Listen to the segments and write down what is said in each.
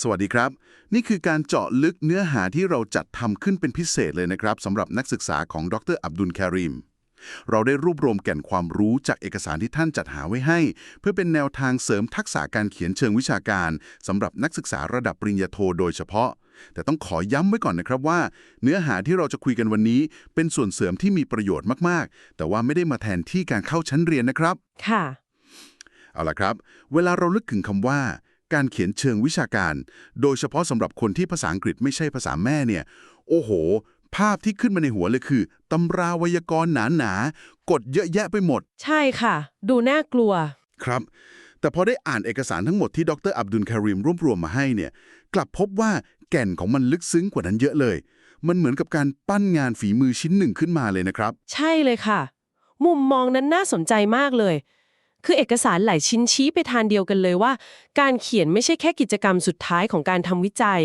สวัสดีครับ นี่คือการเจาะลึกเนื้อหาที่เราจัดทำขึ้นเป็นพิเศษเลยนะครับสำหรับนักศึกษาของดรอับดุลแคริม เราได้รวบรวมแก่นความรู้จากเอกสารที่ท่านจัดหาไว้ให้ เพื่อเป็นแนวทางเสริมทักษะการเขียนเชิงวิชาการสำหรับนักศึกษาระดับปริญญาโทโดยเฉพาะ แต่ต้องขอย้ำไว้ก่อนนะครับว่า เนื้อหาที่เราจะคุยกันวันนี้ เป็นส่วนเสริมที่มีประโยชน์มากๆ แต่ว่าไม่ได้มาแทนที่การเข้าชั้นเรียนนะครับ ค่ะ เอาล่ะครับ เวลาเราลึกถึงคำว่า การเขียนเชิงวิชาการ โดยเฉพาะสำหรับคนที่ภาษาอังกฤษไม่ใช่ภาษาแม่เนี่ย โอ้โห ภาพที่ขึ้นมาในหัวเลยคือตำราไวยากรณ์หนาๆกดเยอะแยะไปหมด ใช่ค่ะ ดูน่ากลัว ครับ แต่พอได้อ่านเอกสารทั้งหมดที่ดรอับดุลคาริมรวบรวมมาให้เนี่ย กลับพบว่าแก่นของมันลึกซึ้งกว่านั้นเยอะเลย มันเหมือนกับการปั้นงานฝีมือชิ้นหนึ่งขึ้นมาเลยนะครับ ใช่เลยค่ะ มุมมองนั้นน่าสนใจมากเลย คือเอกสารหลายชิ้นชี้ไปทางเดียวกันเลยว่า การเขียนไม่ใช่แค่กิจกรรมสุดท้ายของการทำวิจัย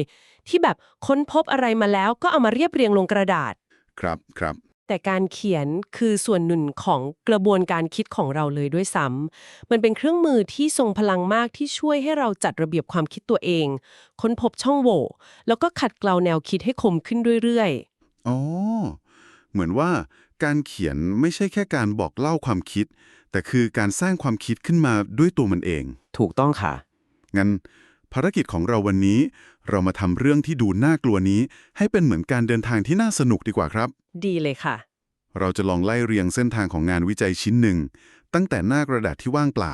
ที่แบบค้นพบอะไรมาแล้วก็เอามาเรียบเรียงลงกระดาษ ครับครับ แต่การเขียนคือส่วนหนึ่งของกระบวนการคิดของเราเลยด้วยซ้ำมันเป็นเครื่องมือที่ทรงพลังมากที่ช่วยให้เราจัดระเบียบความคิดตัวเอง ค้นพบช่องโหว่แล้วก็ขัดเกลาแนวคิดให้คมขึ้นเรื่อยอ๋อเหมือนว่า การเขียนไม่ใช่แค่การบอกเล่าความคิด แต่คือการสร้างความคิดขึ้นมาด้วยตัวมันเอง ถูกต้องค่ะ งั้น ภารกิจของเราวันนี้ เรามาทำเรื่องที่ดูน่ากลัวนี้ ให้เป็นเหมือนการเดินทางที่น่าสนุกดีกว่าครับๆดีเลยค่ะ เราจะลองไล่เรียงเส้นทางของงานวิจัยชิ้นหนึ่ง ตั้งแต่หน้ากระดาษที่ว่างเปล่า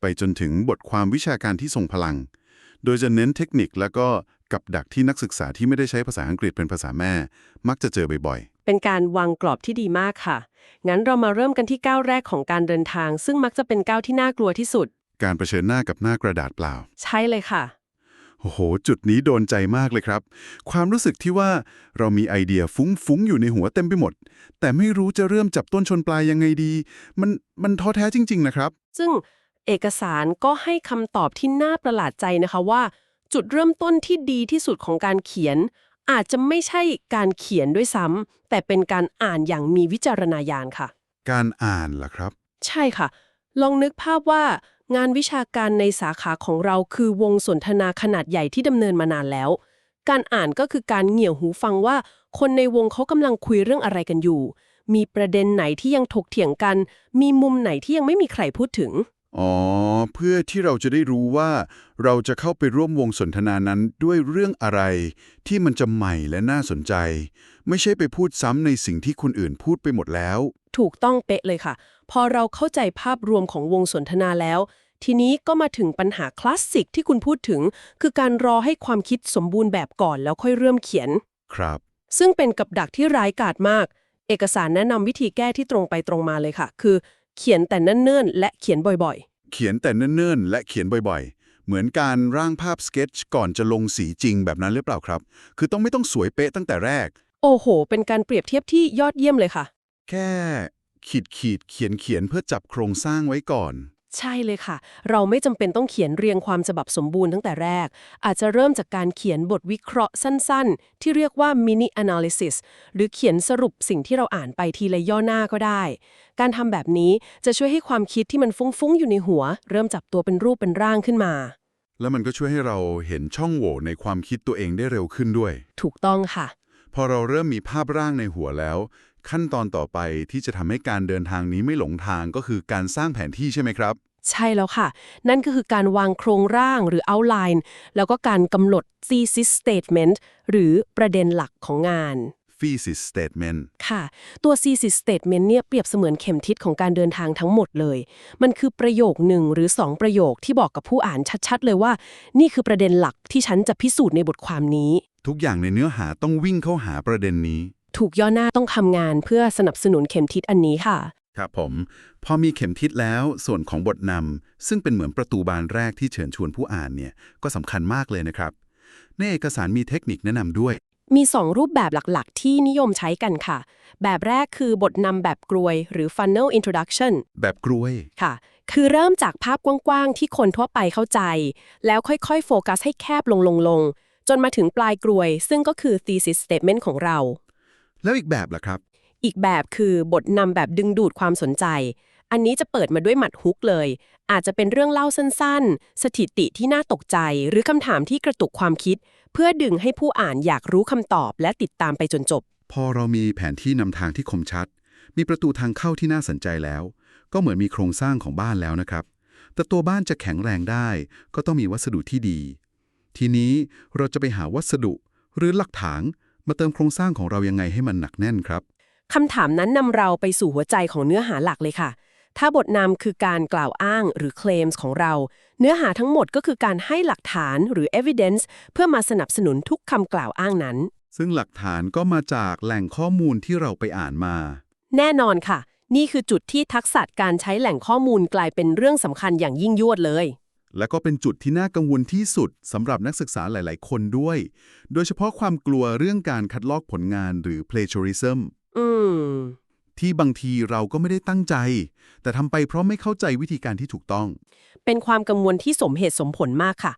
ไปจนถึงบทความวิชาการที่ทรงพลัง โดยจะเน้นเทคนิคแล้วก็กับดักที่นักศึกษาที่ไม่ได้ใช้ภาษาอังกฤษเป็นภาษาแม่ มักจะเจอบ่อย เป็นการวางกรอบที่ดีมากค่ะ งั้นเรามาเริ่มกันที่ก้าวแรกของการเดินทาง ซึ่งมักจะเป็นก้าวที่น่ากลัวที่สุดๆการเผชิญหน้ากับหน้ากระดาษเปล่า ใช่เลยค่ะ โอ้โห จุดนี้โดนใจมากเลยครับ ความรู้สึกที่ว่าเรามีไอเดียฟุ้งๆ อยู่ในหัวเต็มไปหมด แต่ไม่รู้จะเริ่มจับต้นชนปลายยังไงดี มันมันท้อแท้จริง ๆ นะครับ ซึ่งเอกสารก็ให้คำตอบที่น่าประหลาดใจนะคะว่า จุดเริ่มต้นที่ดีที่สุดของการเขียน อาจจะไม่ใช่การเขียนด้วยซ้ำแต่เป็นการอ่านอย่างมีวิจารณญาณค่ะ การอ่านล่ะครับ ใช่ค่ะ ลองนึกภาพว่างานวิชาการในสาขาของเราคือวงสนทนาขนาดใหญ่ที่ดำเนินมานานแล้ว การอ่านก็คือการเหนี่ยวหูฟังว่า คนในวงเขากำลังคุยเรื่องอะไรกันอยู่ มีประเด็นไหนที่ยังถกเถียงกัน มีมุมไหนที่ยังไม่มีใครพูดถึง อ๋อ เพื่อที่เราจะได้รู้ว่าเราจะเข้าไปร่วมวงสนทนานั้นด้วยเรื่องอะไรที่มันจะใหม่และน่าสนใจ ไม่ใช่ไปพูดซ้ำในสิ่งที่คนอื่นพูดไปหมดแล้ว ถูกต้องเป๊ะเลยค่ะ พอเราเข้าใจภาพรวมของวงสนทนาแล้ว ทีนี้ก็มาถึงปัญหาคลาสสิกที่คุณพูดถึง คือการรอให้ความคิดสมบูรณ์แบบก่อนแล้วค่อยเริ่มเขียน ครับ ซึ่งเป็นกับดักที่ร้ายกาจมาก เอกสารแนะนำวิธีแก้ที่ตรงไปตรงมาเลยค่ะ คือ เขียนแต่เนิ่นๆ และเขียนบ่อยเขียนแต่เนิ่นๆ และเขียนบ่อยๆ เหมือนการร่างภาพสเก็ตช์ก่อนจะลงสีจริงแบบนั้นหรือเปล่าครับ คือต้องไม่ต้องสวยเป๊ะตั้งแต่แรก ๆ โอ้โห เป็นการเปรียบเทียบที่ยอดเยี่ยมเลยค่ะ แค่ขีดขีดๆเขียนเขียนๆเพื่อจับโครงสร้างไว้ก่อน ใช่เลยค่ะ เราไม่จำเป็นต้องเขียนเรียงความฉบับสมบูรณ์ตั้งแต่แรก อาจจะเริ่มจากการเขียนบทวิเคราะห์สั้นๆ ที่เรียกว่า mini analysis หรือเขียนสรุปสิ่งที่เราอ่านไปทีละย่อหน้าก็ได้ การทำแบบนี้จะช่วยให้ความคิดที่มันฟุ้งๆ อยู่ในหัว เริ่มจับตัวเป็นรูปเป็นร่างขึ้นมา แล้วมันก็ช่วยให้เราเห็นช่องโหว่ในความคิดตัวเองได้เร็วขึ้นด้วย ถูกต้องค่ะ พอเราเริ่มมีภาพร่างในหัวแล้ว ขั้นตอนต่อไปที่จะทำให้การเดินทางนี้ไม่หลงทางก็คือการสร้างแผนที่ใช่ไหมครับ ใช่แล้วค่ะ นั่นก็คือการวางโครงร่างหรือ outline แล้วก็การกำหนด thesis statement หรือประเด็นหลักของงาน thesis statement ค่ะ ตัว thesis statement เนี่ยเปรียบเสมือนเข็มทิศของการเดินทางทั้งหมดเลย มันคือประโยคหนึ่งหรือ 2 ประโยคที่บอกกับผู้อ่านชัดๆ เลยว่า นี่คือประเด็นหลักที่ฉันจะพิสูจน์ในบทความนี้ ทุกอย่างในเนื้อหาต้องวิ่งเข้าหาประเด็นนี้ ถูกย่อหน้าต้องทำงานเพื่อสนับสนุนเข็มทิศอันนี้ค่ะ ครับผม พอมีเข็มทิศแล้วส่วนของบทนำซึ่งเป็นเหมือนประตูบานแรกที่เชิญชวนผู้อ่านเนี่ยก็สำคัญมากเลยนะครับ ในเอกสารมีเทคนิคแนะนำด้วย มี 2 รูปแบบหลักๆ ที่นิยมใช้กันค่ะ แบบแรกคือบทนำแบบกรวย หรือ funnel introduction แบบกรวย ค่ะ คือเริ่มจากภาพกว้างๆ ที่คนทั่วไปเข้าใจ แล้วค่อยๆ โฟกัสให้แคบลงลงลงจนมาถึงปลายกรวย ซึ่งก็คือ thesis statement ของเรา แล้วอีกแบบล่ะครับ อีกแบบคือบทนำแบบดึงดูดความสนใจ อันนี้จะเปิดมาด้วยหมัดฮุกเลย อาจจะเป็นเรื่องเล่าสั้นๆ สถิติที่น่าตกใจ หรือคำถามที่กระตุกความคิด เพื่อดึงให้ผู้อ่านอยากรู้คำตอบ และติดตามไปจนจบ พอเรามีแผนที่นำทางที่คมชัด มีประตูทางเข้าที่น่าสนใจแล้ว ก็เหมือนมีโครงสร้างของบ้านแล้วนะครับ แต่ตัวบ้านจะแข็งแรงได้ ก็ต้องมีวัสดุที่ดี ทีนี้เราจะไปหาวัสดุหรือหลักฐาน มาเติมโครงสร้างของเรายังไงให้มันหนักแน่นครับคำถามนั้นนำเราไปสู่หัวใจของเนื้อหาหลักเลยค่ะ ถ้าบทนำคือการกล่าวอ้างหรือ claims ของเรา เนื้อหาทั้งหมดก็คือการให้หลักฐานหรือ evidence เพื่อมาสนับสนุนทุกคำกล่าวอ้างนั้น ซึ่งหลักฐานก็มาจากแหล่งข้อมูลที่เราไปอ่านมา แน่นอนค่ะ นี่คือจุดที่ทักษะการใช้แหล่งข้อมูลกลายเป็นเรื่องสำคัญอย่างยิ่งยวดเลย และก็เป็นจุดที่น่ากังวลที่สุดสำหรับนักศึกษาหลาย ๆ คนด้วย โดยเฉพาะความกลัวเรื่องการคัดลอกผลงานหรือ plagiarism อืมที่บางทีเราก็ไม่ได้ตั้งใจ แต่ทำไปเพราะไม่เข้าใจวิธีการที่ถูกต้อง เป็นความกังวลที่สมเหตุสมผลมากค่ะ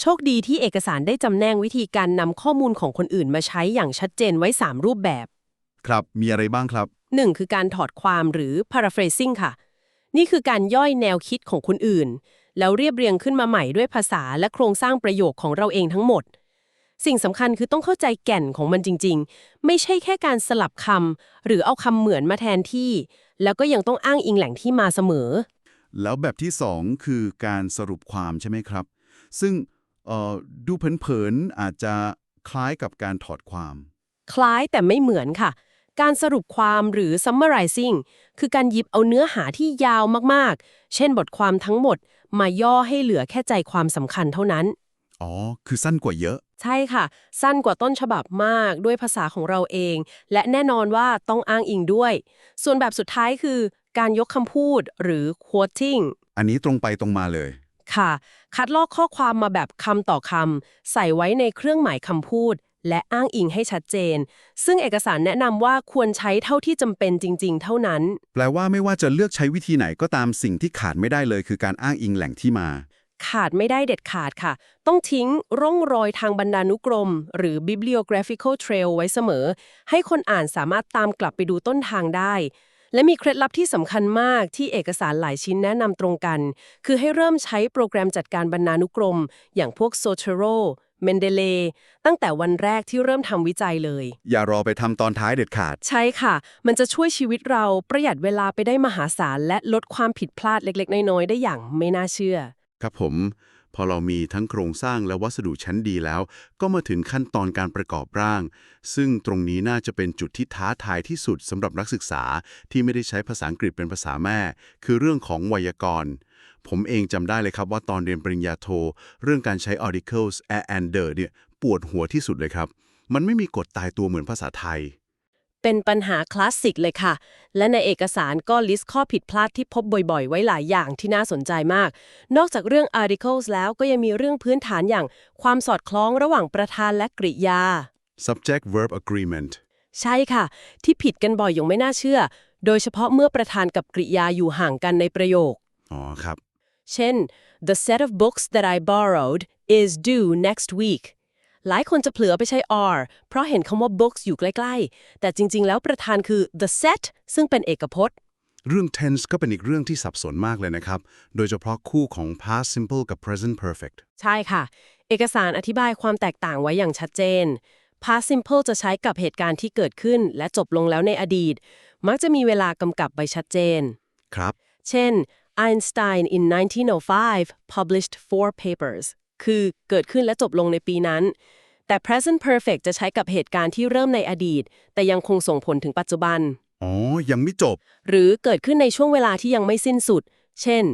โชคดีที่เอกสารได้จำแนกวิธีการนำข้อมูลของคนอื่นมาใช้อย่างชัดเจนไว้ 3 รูปแบบ ครับ มีอะไรบ้างครับ 1. คือการถอดความหรือ paraphrasing ค่ะ นี่คือการย่อยแนวคิดของคนอื่น แล้วเรียบเรียงขึ้นมาใหม่ด้วยภาษาและโครงสร้างประโยคของเราเองทั้งหมด สิ่งสำคัญคือต้องเข้าใจแก่นของมันจริง ๆ ไม่ใช่แค่การสลับคำหรือเอาคำเหมือนมาแทนที่ แล้วก็ยังต้องอ้างอิงแหล่งที่มาเสมอ แล้วแบบที่2คือการสรุปความใช่ไหมครับ ซึ่งเอ่อดูเผินๆอาจจะคล้ายกับการถอดความ คล้ายแต่ไม่เหมือนค่ะ การสรุปความหรือ summarizing คือการหยิบเอาเนื้อหาที่ยาวมากๆ เช่นบทความทั้งหมด มาย่อให้เหลือแค่ใจความสำคัญเท่านั้น อ๋อ คือสั้นกว่าเยอะ ใช่ค่ะ สั้นกว่าต้นฉบับมากด้วยภาษาของเราเอง และแน่นอนว่าต้องอ้างอิงด้วย ส่วนแบบสุดท้ายคือ การยกคำพูดหรือ quoting อันนี้ตรงไปตรงมาเลย ค่ะ คัดลอกข้อความมาแบบคำต่อคำใส่ไว้ในเครื่องหมายคำพูด และอ้างอิงให้ชัดเจน ซึ่งเอกสารแนะนำว่าควรใช้เท่าที่จำเป็นจริง ๆ เท่านั้น แปลว่าไม่ว่าจะเลือกใช้วิธีไหนก็ตามสิ่งที่ขาดไม่ได้เลย คือการอ้างอิงแหล่งที่มา ขาดไม่ได้เด็ดขาดค่ะ ต้องทิ้งร่องรอยทางบรรณานุกรม หรือ bibliographical trail ไว้เสมอ ให้คนอ่านสามารถตามกลับไปดูต้นทางได้ และมีเคล็ดลับที่สำคัญมากที่เอกสารหลายชิ้นแนะนำตรงกัน คือให้เริ่มใช้โปรแกรมจัดการบรรณานุกรม อย่างพวก Zotero Mendeley ตั้งแต่วันแรกที่เริ่มทำวิจัยเลย อย่ารอไปทำตอนท้ายเด็ดขาด ใช่ค่ะ มันจะช่วยชีวิตเราประหยัดเวลาไปได้มหาศาล และลดความผิดพลาดเล็กๆ น้อยๆ ได้อย่างไม่น่าเชื่อ ครับผม พอเรามีทั้งโครงสร้างและวัสดุชั้นดีแล้ว ก็มาถึงขั้นตอนการประกอบร่าง ซึ่งตรงนี้น่าจะเป็นจุดที่ท้าทายที่สุดสำหรับนักศึกษาที่ไม่ได้ใช้ภาษาอังกฤษเป็นภาษาแม่ คือเรื่องของไวยากรณ์ผมเองจำได้เลยครับว่าตอนเรียนปริญญาโท เรื่องการใช้ articles and the เนี่ยปวดหัวที่สุดเลยครับ มันไม่มีกฎตายตัวเหมือนภาษาไทย เป็นปัญหาคลาสสิกเลยค่ะ และในเอกสารก็ลิสต์ข้อผิดพลาดที่พบบ่อยๆ ไว้หลายอย่างที่น่าสนใจมาก นอกจากเรื่อง articles แล้วก็ยังมีเรื่องพื้นฐานอย่างความสอดคล้องระหว่างประธานและกริยา subject verb agreement ใช่ค่ะ ที่ผิดกันบ่อยอย่างไม่น่าเชื่อ โดยเฉพาะเมื่อประธานกับกริยาอยู่ห่างกันในประโยค อ๋อครับ เช่น the set of books that I borrowed is due next week หลายคนจะเผลอไปใช้ are เพราะเห็นคำว่า books อยู่ใกล้ ๆ แต่จริง ๆ แล้วประธานคือ the set ซึ่งเป็นเอกพจน์ เรื่อง tense ก็เป็นอีกเรื่องที่สับสนมากเลยนะครับ โดยเฉพาะคู่ของ past simple กับ present perfect ใช่ค่ะ เอกสารอธิบายความแตกต่างไว้อย่างชัดเจน past simple จะใช้กับเหตุการณ์ที่เกิดขึ้น และจบลงแล้วในอดีต มักจะมีเวลากำกับไว้ชัดเจน ครับ เช่น Einstein in 1905 published four papers คือเกิดขึ้นและจบลงในปีนั้น แต่ present perfect จะใช้กับเหตุการณ์ที่เริ่มในอดีต แต่ยังคงส่งผลถึงปัจจุบัน อ๋อ ยังไม่จบ หรือเกิดขึ้นในช่วงเวลาที่ยังไม่สิ้นสุด เช่น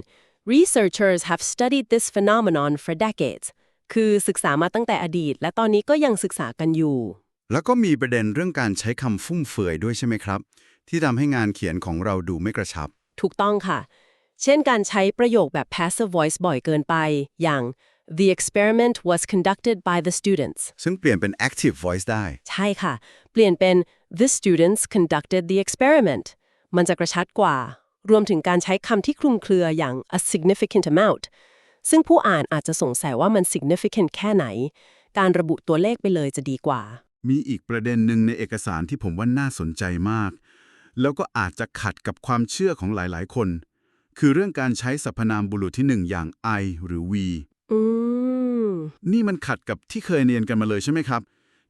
researchers have studied this phenomenon for decades คือศึกษามาตั้งแต่อดีต และตอนนี้ก็ยังศึกษากันอยู่ แล้วก็มีประเด็นเรื่องการใช้คำฟุ่มเฟือยด้วยใช่ไหมครับ ที่ทำให้งานเขียนของเราดูไม่กระชับ ถูกต้องค่ะ เช่นการใช้ประโยคแบบ passive voice บ่อยเกินไป อย่าง the experiment was conducted by the students ซึ่งเปลี่ยนเป็น active voice ได้ ใช่ค่ะ เปลี่ยนเป็น the students conducted the experiment มันจะกระชัดกว่า รวมถึงการใช้คำที่คลุมเครืออย่าง a significant amount ซึ่งผู้อ่านอาจจะสงสัยว่ามัน significant แค่ไหน การระบุตัวเลขไปเลยจะดีกว่า มีอีกประเด็นหนึ่งในเอกสารที่ผมว่าน่าสนใจมาก แล้วก็อาจจะขัดกับความเชื่อของหลายๆ คน คือเรื่องการใช้สรรพนามบุรุษที่หนึ่งอย่าง I หรือ we อืม นี่มันขัดกับที่เคยเรียนกันมาเลยใช่ไหมครับ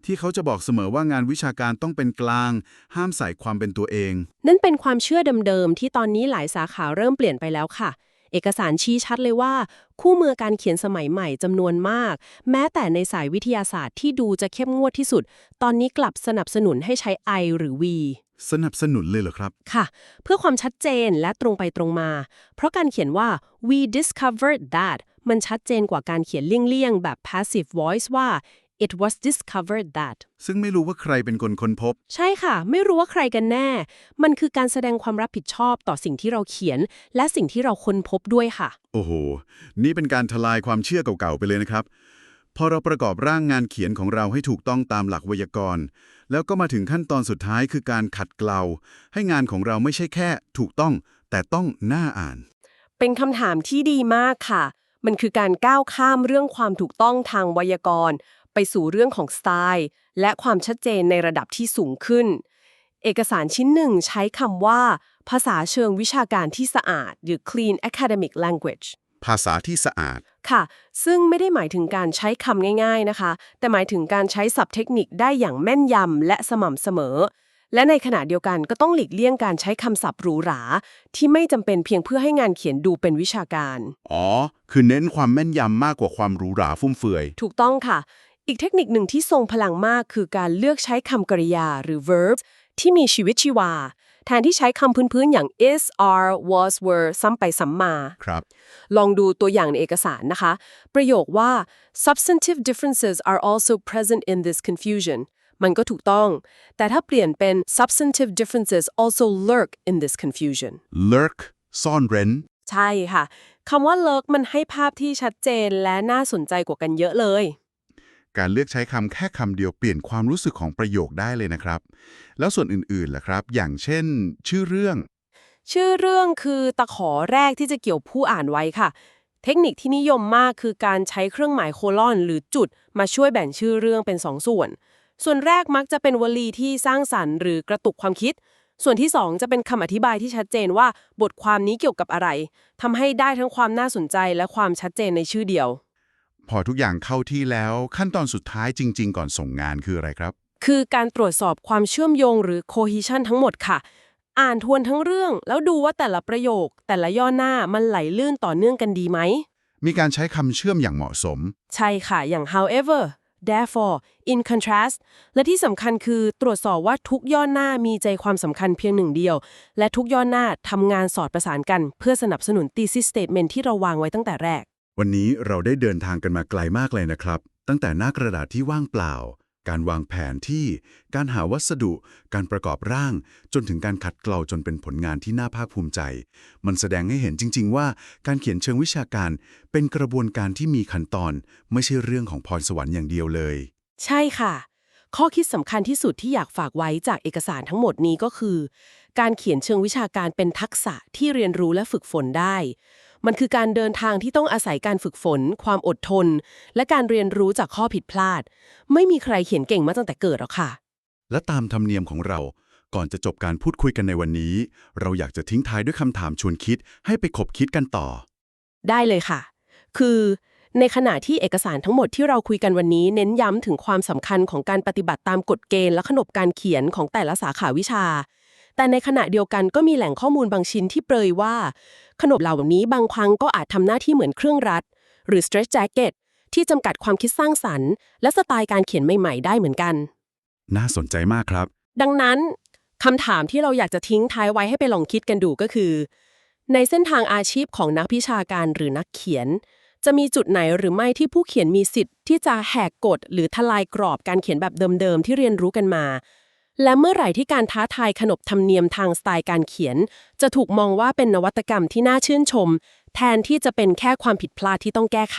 ที่เขาจะบอกเสมอว่างานวิชาการต้องเป็นกลาง ห้ามใส่ความเป็นตัวเอง นั่นเป็นความเชื่อเดิมๆที่ตอนนี้หลายสาขาเริ่มเปลี่ยนไปแล้วค่ะ เอกสารชี้ชัดเลยว่า คู่มือการเขียนสมัยใหม่จำนวนมาก แม้แต่ในสายวิทยาศาสตร์ที่ดูจะเข้มงวดที่สุด ตอนนี้กลับสนับสนุนให้ใช้ I หรือ we สนับสนุนเลยเหรอครับ ค่ะ เพื่อความชัดเจนและตรงไปตรงมา เพราะการเขียนว่า we discovered that มันชัดเจนกว่าการเขียนเลี่ยงๆ แบบ passive voice ว่า it was discovered that ซึ่งไม่รู้ว่าใครเป็นคนค้นพบ ใช่ค่ะ ไม่รู้ว่าใครกันแน่ มันคือการแสดงความรับผิดชอบต่อสิ่งที่เราเขียน และสิ่งที่เราค้นพบด้วยค่ะ โอ้โห นี่เป็นการทลายความเชื่อเก่าๆ ไปเลยนะครับ พอเราประกอบร่างงานเขียนของเราให้ถูกต้องตามหลักไวยากรณ์ แล้วก็มาถึงขั้นตอนสุดท้ายคือการขัดเกลา ให้งานของเราไม่ใช่แค่ ถูกต้อง แต่ต้องน่าอ่าน เป็นคำถามที่ดีมากค่ะ มันคือการก้าวข้ามเรื่องความถูกต้องทางไวยากรณ์ ไปสู่เรื่องของสไตล์ และความชัดเจนในระดับที่สูงขึ้น เอกสารชิ้นหนึ่งใช้คำว่า ภาษาเชิงวิชาการที่สะอาด หรือ clean academic language ภาษาที่สะอาด ค่ะ ซึ่งไม่ได้หมายถึงการใช้คำง่าย ๆนะคะ แต่หมายถึงการใช้ศัพท์เทคนิคได้อย่างแม่นยำและสม่ำเสมอ และในขณะเดียวกันก็ต้องหลีกเลี่ยงการใช้คำศัพท์หรูหรา ที่ไม่จำเป็นเพียงเพื่อให้งานเขียนดูเป็นวิชาการ อ๋อ คือเน้นความแม่นยำมากกว่าความหรูหราฟุ่มเฟือย ถูกต้องค่ะ อีกเทคนิคหนึ่งที่ทรงพลังมากคือการเลือกใช้คำกริยาหรือ verbs ที่มีชีวิตชีวา แทนที่ใช้คำพื้นๆ อย่าง is are was were ซ้ำไปซ้ำมา ครับ ลองดูตัวอย่างในเอกสารนะคะ ประโยคว่า substantive differences are also present in this confusion มันก็ถูกต้อง แต่ถ้าเปลี่ยนเป็น substantive differences also lurk in this confusion lurk ซ่อนเร้น ใช่ค่ะคำว่า lurk มันให้ภาพที่ชัดเจนและน่าสนใจกว่ากันเยอะเลย การเลือกใช้คำแค่คำเดียวเปลี่ยนความรู้สึกของประโยคได้เลยนะครับ แล้วส่วนอื่นๆล่ะครับ อย่างเช่น ชื่อเรื่อง ชื่อเรื่องคือตะขอแรกที่จะเกี่ยวผู้อ่านไว้ค่ะเทคนิคที่นิยมมากคือการใช้เครื่องหมายโคลอนหรือจุดมาช่วยแบ่งชื่อเรื่องเป็นสองส่วน ส่วนแรกมักจะเป็นวลีที่สร้างสรรค์หรือกระตุกความคิด ส่วนที่สองจะเป็นคำอธิบายที่ชัดเจนว่าบทความนี้เกี่ยวกับอะไรทำให้ได้ทั้งความน่าสนใจและความชัดเจนในชื่อเดียว พอทุกอย่างเข้าที่แล้วขั้นตอนสุดท้ายจริง ๆ ก่อนส่งงานคืออะไรครับ คือการตรวจสอบความเชื่อมโยงหรือ cohesion ทั้งหมดค่ะ อ่านทวนทั้งเรื่อง แล้วดูว่าแต่ละประโยค แต่ละย่อหน้ามันไหลลื่นต่อเนื่องกันดีไหมมีการใช้คำเชื่อมอย่างเหมาะสม ใช่ค่ะอย่าง however therefore in contrast และที่สำคัญคือตรวจสอบว่าทุกย่อหน้ามีใจความสำคัญเพียงหนึ่งเดียว และทุกย่อหน้าทำงานสอดประสานกันเพื่อสนับสนุน thesis statement ที่เราวางไว้ตั้งแต่แรก วันนี้เราได้เดินทางกันมาไกลมากเลยนะครับ ตั้งแต่หน้ากระดาษที่ว่างเปล่า การวางแผนที่ การหาวัสดุ การประกอบร่าง จนถึงการขัดเกลาจนเป็นผลงานที่น่าภาคภูมิใจ มันแสดงให้เห็นจริง ๆ ว่าการเขียนเชิงวิชาการ เป็นกระบวนการที่มีขั้นตอน ไม่ใช่เรื่องของพรสวรรค์อย่างเดียวเลย ใช่ค่ะ ข้อคิดสำคัญที่สุดที่อยากฝากไว้จากเอกสารทั้งหมดนี้ก็คือ การเขียนเชิงวิชาการเป็นทักษะที่เรียนรู้และฝึกฝนได้ มันคือการเดินทางที่ต้องอาศัยการฝึกฝน ความอดทน และการเรียนรู้จากข้อผิดพลาด ไม่มีใครเขียนเก่งมาตั้งแต่เกิดหรอกค่ะ และตามธรรมเนียมของเรา ก่อนจะจบการพูดคุยกันในวันนี้ เราอยากจะทิ้งท้ายด้วยคำถามชวนคิด ให้ไปขบคิดกันต่อ ได้เลยค่ะ คือในขณะที่เอกสารทั้งหมดที่เราคุยกันวันนี้เน้นย้ำถึงความสำคัญของการปฏิบัติตามกฎเกณฑ์และขนบการเขียนของแต่ละสาขาวิชา แต่ในขณะเดียวกันก็มีแหล่งข้อมูลบางชิ้นที่เปรยว่า ขนบเหล่านี้บางครั้งก็อาจทำหน้าที่เหมือนเครื่องรัด หรือ stretch jacket ที่จำกัดความคิดสร้างสรรค์ และสไตล์การเขียนใหม่ๆ ได้เหมือนกัน น่าสนใจมากครับ ดังนั้นคำถามที่เราอยากจะทิ้งท้ายไว้ให้ไปลองคิดกันดูก็คือ ในเส้นทางอาชีพของนักพิชาการหรือนักเขียน จะมีจุดไหนหรือไม่ที่ผู้เขียนมีสิทธิ์ที่จะแหกกฎหรือทลายกรอบการเขียนแบบเดิมๆที่เรียนรู้กันมา และเมื่อไหร่ที่การท้าทายขนบธรรมเนียมทางสไตล์การเขียน จะถูกมองว่าเป็นนวัตกรรมที่น่าชื่นชม แทนที่จะเป็นแค่ความผิดพลาดที่ต้องแก้ไข